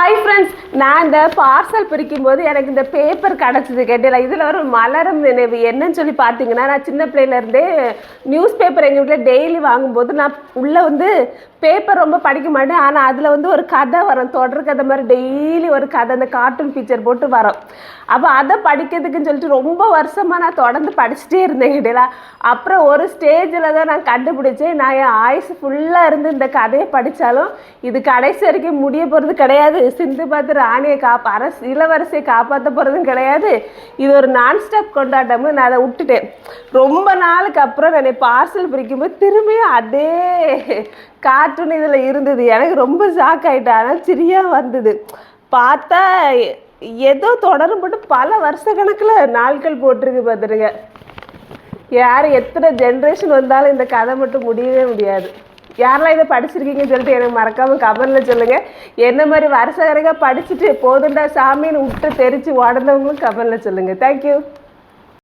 Hi friends, நான் இந்த parcel பிரிக்கும் போது எனக்கு இந்த பேப்பர் கிடச்சிது கேட்டல இதில் ஒரு மலரும் நினைவு. என்னன்னு சொல்லி பார்த்தீங்கன்னா நான் சின்ன பிள்ளையிலேருந்தே நியூஸ் பேப்பர் எங்கள் வீட்டில் டெய்லி வாங்கும்போது நான் உள்ளே வந்து பேப்பர் ரொம்ப படிக்க மாட்டேன். ஆனால் அதில் வந்து ஒரு கதை வரும். தொடர் கதை மாதிரி டெய்லி ஒரு கதை அந்த கார்ட்டூன் பிக்சர் போட்டு வரும். அப்போ அதை படிக்கிறதுக்குன்னு சொல்லிட்டு ரொம்ப வருஷமாக நான் தொடர்ந்து படிச்சுட்டே இருந்தேன் இடையில அப்புறம் ஒரு ஸ்டேஜில் தான் நான் கண்டுபிடிச்சேன். நான் என் ஆயுசு ஃபுல்லாக இருந்து இந்த கதையை படித்தாலும் இது கடைசி வரைக்கும் முடிய போகிறது கிடையாது. சிந்து பாத்திர ராணியை காப்பா அரசு இளவரசியை காப்பாற்ற போகிறதும் கிடையாது. இது ஒரு நான் ஸ்டாப் கொண்டாட்டம்னு நான் அதை விட்டுட்டேன். ரொம்ப நாளுக்கு அப்புறம் நான் பார்சல் பிரிக்கும்போது திரும்பியும் அதே கார்ட்டூன் இதில் இருந்தது. எனக்கு ரொம்ப ஷாக் ஆகிட்டேன் ஆனால் சரியாக வந்தது. பார்த்தா ஏதோ தொடரும்பட்டு பல வருஷ கணக்கில் நாட்கள் போட்டிருக்கு பார்த்துருங்க யார் எத்தனை ஜென்ரேஷன் வந்தாலும் இந்த கதை மட்டும் முடியவே முடியாது. யாரெல்லாம் இதை படிச்சிருக்கீங்கன்னு சொல்லிட்டு எனக்கு மறக்காமல் கமெண்டில் சொல்லுங்கள் என்ன மாதிரி வருஷ கணக்காக படிச்சுட்டு போதுண்டா சாமின்னு விட்டு தெரிச்சு உடந்தவங்களும் கமெண்டில் சொல்லுங்கள் தேங்க்யூ